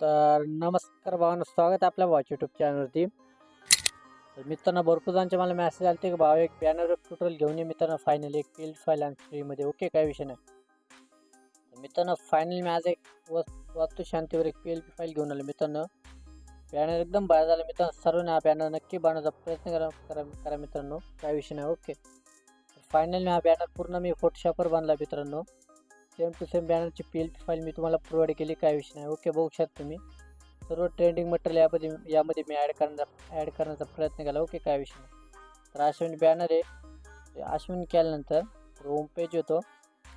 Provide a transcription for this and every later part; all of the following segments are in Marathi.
तर नमस्कार भावानं स्वागत आहे आपल्या वॉच यूट्यूब चॅनलवरती तर मित्रांनो भरपूर जणांचे मला मॅसेज आले की भाऊ एक बॅनर ट्युटोरियल घेऊन ये मित्रांनो फायनली एक फील्ड फाईल आणि फ्रीमध्ये ओके काय विषय नाही. मित्रांनो फायनली मी आज एक वस वास्तू शांतीवर एक पी एल पी फाईल घेऊन आलो मित्रांनो. बॅनर एकदम बाहेर झाला मित्रांनो सर्वांनी हा बॅनर नक्की बनवायचा प्रयत्न करा करा करा मित्रांनो काय विषय नाही ओके फायनली हा बॅनर पूर्ण मी फोटोशॉपवर बांधला मित्रांनो. सेम टू सेम बॅनरची पी एल पी फाईल मी तुम्हाला प्रोव्हाइड केली काय विषय नाही. ओके बघू शकता तुम्ही. सर्व ट्रेंडिंग मटेरियल यामध्ये यामध्ये मी ॲड करण्याचा ॲड करण्याचा प्रयत्न केला. ओके काय विषय नाही. तर अश्विन बॅनर आहे. अश्विन केल्यानंतर होम पेज येतो.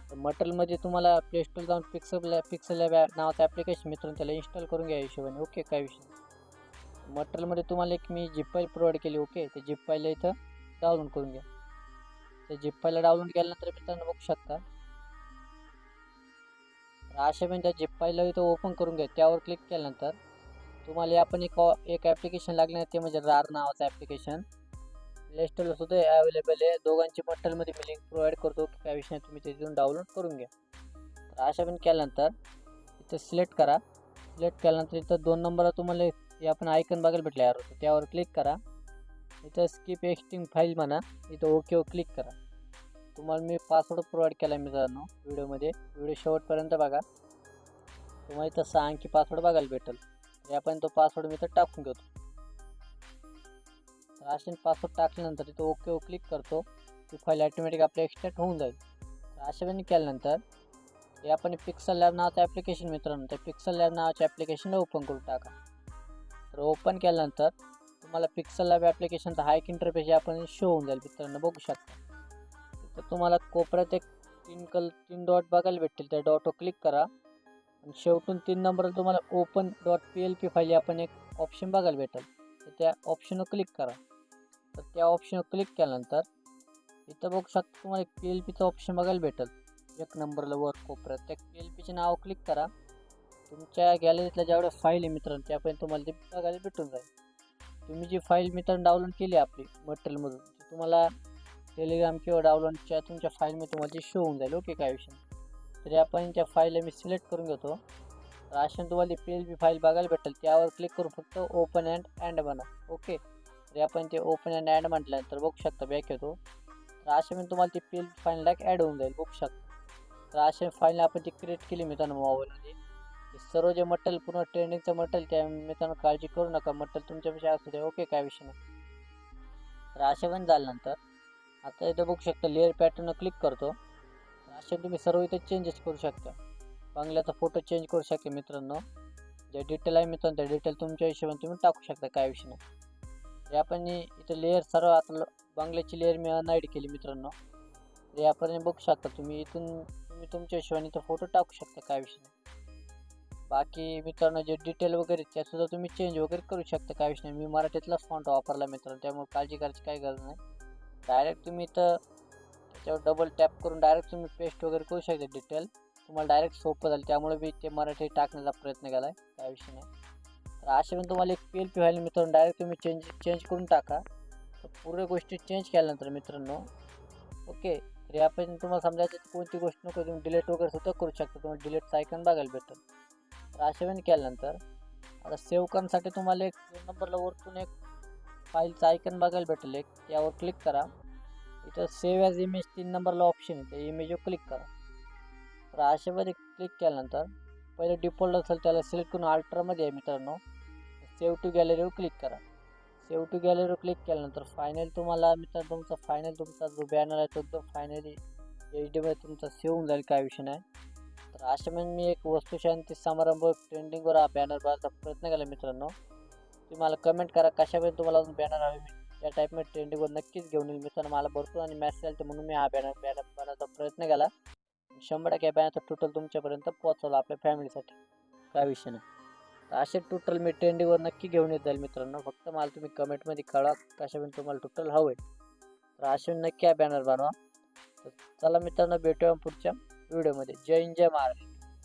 तर मटेरियलमध्ये तुम्हाला प्ले स्टोर जाऊन पिक्सल पिक्सल लॅब नावाचं ॲप्लिकेशन मित्रांनो त्याला इन्स्टॉल करून घ्या हिशोबाने. ओके काय विषय नाही. मटेरियलमध्ये तुम्हाला एक मी जिप फाईल प्रोव्हाइड केली. ओके ते जिप फाईलला इथं डाउनलोड करून घ्या. ते जिप फाईलला डाउनलोड केल्यानंतर मित्रांनो बघू शकता अशा पण त्या जिप फाईलला इथं ओपन करून घ्या. त्यावर क्लिक केल्यानंतर तुम्हाला आपण एक एक ॲप्लिकेशन लागले ना ते म्हणजे रार नावाचं ॲप्लिकेशन प्लेस्टोरला सुद्धा अवेलेबल आहे. दोघांची बट्टलमध्ये मी लिंक प्रोव्हाइड करतो. की त्या विषयाने तुम्ही तिथून डाउनलोड करून घ्या. तर अशा पण केल्यानंतर इथं सिलेक्ट करा. सिलेक्ट केल्यानंतर इथं दोन नंबरला तुम्हाला हे आपण आयकन बघायला भेटलं यार. होतं त्यावर क्लिक करा. इथं स्किप एक्स्टिंग फाईल म्हणा. इथं ओके क्लिक करा. तुम्हाला मी पासवर्ड प्रोव्हाइड केला आहे मित्रांनो व्हिडिओमध्ये. व्हिडिओ शेवटपर्यंत बघा. तुम्हाला इथं सहा अंकी पासवर्ड बघायला भेटेल. या तो पासवर्ड मी इथं टाकून घेतो. तर असे पासवर्ड टाकल्यानंतर तिथं ओके ओ क्लिक करतो. ती फाईल ॲटोमॅटिक आपल्या एक्स्ट्रॅक्ट होऊन जाईल. तर अशा वेळी केल्यानंतर हे आपण पिक्सल लॅब नावाचं ॲप्लिकेशन मित्रांनो त्या पिक्सल लॅब नावाच्या ॲप्लिकेशनला ओपन करून टाका. तर ओपन केल्यानंतर तुम्हाला पिक्सल लॅब ॲप्लिकेशनचा हायक इंटरफेस आपण शो होऊन जाईल मित्रांनो बघू शकता. तर तुम्हाला कोपऱ्यात एक तीन कल तीन डॉट बघायला भेटतील. त्या डॉटवर क्लिक करा. आणि शेवटून तीन नंबरला तुम्हाला open dot P L P file आपण एक ऑप्शन बघायला भेटेल. तर त्या ऑप्शनवर क्लिक करा. तर त्या ऑप्शनवर क्लिक केल्यानंतर इथं बघू शकता तुम्हाला एक पी एल पीचं ऑप्शन बघायला भेटेल. एक नंबरला वर कोपऱ्यात. त्या पी एल पीचे नाव क्लिक करा. तुमच्या गॅलरीतल्या जेवढ्या फाईल आहे मित्रांनो त्यापर्यंत तुम्हाला ते बघायला भेटून जाईल. तुम्ही जी फाईल मित्रांनो डाउनलोड केली आपली मटेरियलमधून ती तुम्हाला टेलिग्राम किंवा डाउनलोडच्या तुमच्या फाईलमध्ये तुम्हाला ते शो होऊन जाईल ओके काय विषय नाही. तरी आपण त्या फाईलला मी सिलेक्ट करून घेतो. तर अशा तुम्हाला पी एल पी फाईल बघायला भेटेल. त्यावर क्लिक करून फक्त ओपन अँड अँड बना ओके तरी आपण ते ओपन अँड अँड म्हटल्यानंतर बघू शकता बॅक येतो. तर अशा मी तुम्हाला ती पी एल पी फाईलला ॲड होऊन जाईल बघू शकता. तर अशा फाईल आपण ती क्रिएट केली मित्रांनो मोबाईलमध्ये सर्व जे मटेरियल पूर्ण ट्रेंडिंगचं मटेरियल त्या मित्रांनो काळजी करू नका. मटेरियल तुमच्यापेक्षा असू द्या ओके काय विषय नाही. तर अशा पण झाल्यानंतर आता इथं बघू शकता लेअर पॅटर्न क्लिक करतो. असे तुम्ही सर्व इथे चेंजेस करू शकता. बंगल्याचा फोटो चेंज करू शकता मित्रांनो. जे डिटेल आहे मित्रांनो त्या डिटेल तुमच्या हिशोबाने तुम्ही टाकू शकता काय विषय नाही. हे आपण इथं लेअर सर्व आता बंगल्याची लेअर मी अनहाईड केली मित्रांनो. यापर्यंत आपण बघू शकता तुम्ही इथून तुम्ही तुमच्या हिशोबाने इथं फोटो टाकू शकता काय विषय नाही. बाकी मित्रांनो जे डिटेल वगैरे त्यासुद्धा तुम्ही चेंज वगैरे करू शकता काय विषय नाही. मी मराठीतलाच फॉन्ट वापरला मित्रांनो त्यामुळे काळजी करायची काही गरज नाही. डायरेक्ट तुम्ही इथं त्याच्यावर डबल टॅप करून डायरेक्ट तुम्ही पेस्ट वगैरे करू शकता डिटेल तुम्हाला डायरेक्ट सोपं झालं त्यामुळे मी ते मराठी टाकण्याचा प्रयत्न केला आहे काय विषय नाही. तर असे पण तुम्हाला एक पी एल पी व्हायला मित्रांनो. डायरेक्ट तुम्ही चेंज चेंज करून टाका. तर पूर्ण गोष्टी चेंज केल्यानंतर मित्रांनो ओके तर यापर्यंत तुम्हाला समजायचं की कोणती गोष्ट नको तुम्ही डिलेट वगैरे सुद्धा करू शकता. तुम्हाला डिलेटचं आयकन बघायला भेटेल तर असे पण केल्यानंतर आता सेव्ह करण्यासाठी तुम्हाला एक नंबरला वरतून एक फाईलचं आयकन बघायला भेटेल एक. यावर क्लिक करा. इथं सेव्ह ॲज इमेज तीन नंबरला ऑप्शन आहे. त्या इमेजवर क्लिक करा. तर अशामध्ये क्लिक केल्यानंतर पहिले डिफॉल्ट असेल त्याला सिलेक्ट करून अल्ट्रामध्ये आहे मित्रांनो. सेव्ह टू गॅलरीवर क्लिक करा. सेव्ह टू गॅलरीवर क्लिक केल्यानंतर फायनल तुम्हाला मित्रांनो तुमचा फायनल तुमचा जो बॅनर आहे तो एकदम फायनली एच डीमध्ये तुमचा सेव्ह होऊन जाईल काय विषय नाही. तर अशा मी एक वस्तुशांती समारंभ ट्रेंडिंगवर हा बॅनर बघायचा प्रयत्न केला मित्रांनो. तुम्ही मला कमेंट करा कशापर्यंत तुम्हाला अजून बॅनर हवे मी? त्या मी ट्रेंडिंगवर नक्कीच घेऊन येईल. मित्रांनो मला भरपूर आणि मॅसेज तर म्हणून मी हा बॅनर बॅनर बनवायचा प्रयत्न केला. शंभर टक्के बॅनरचा टोटल तुमच्यापर्यंत पोहोचवला आपल्या फॅमिलीसाठी काय विषय नाही. तर असे टोटल मी ट्रेंडिंगवर नक्की घेऊन येत जाईल मित्रांनो. फक्त मला तुम्ही कमेंटमध्ये कळवा कशापर्यंत तुम्हाला टोटल हवं आहे तर असे नक्की हा बॅनर बनवा. तर चला मित्रांनो भेटूया पुढच्या व्हिडिओमध्ये जय हिंद जय महाराष्ट्र.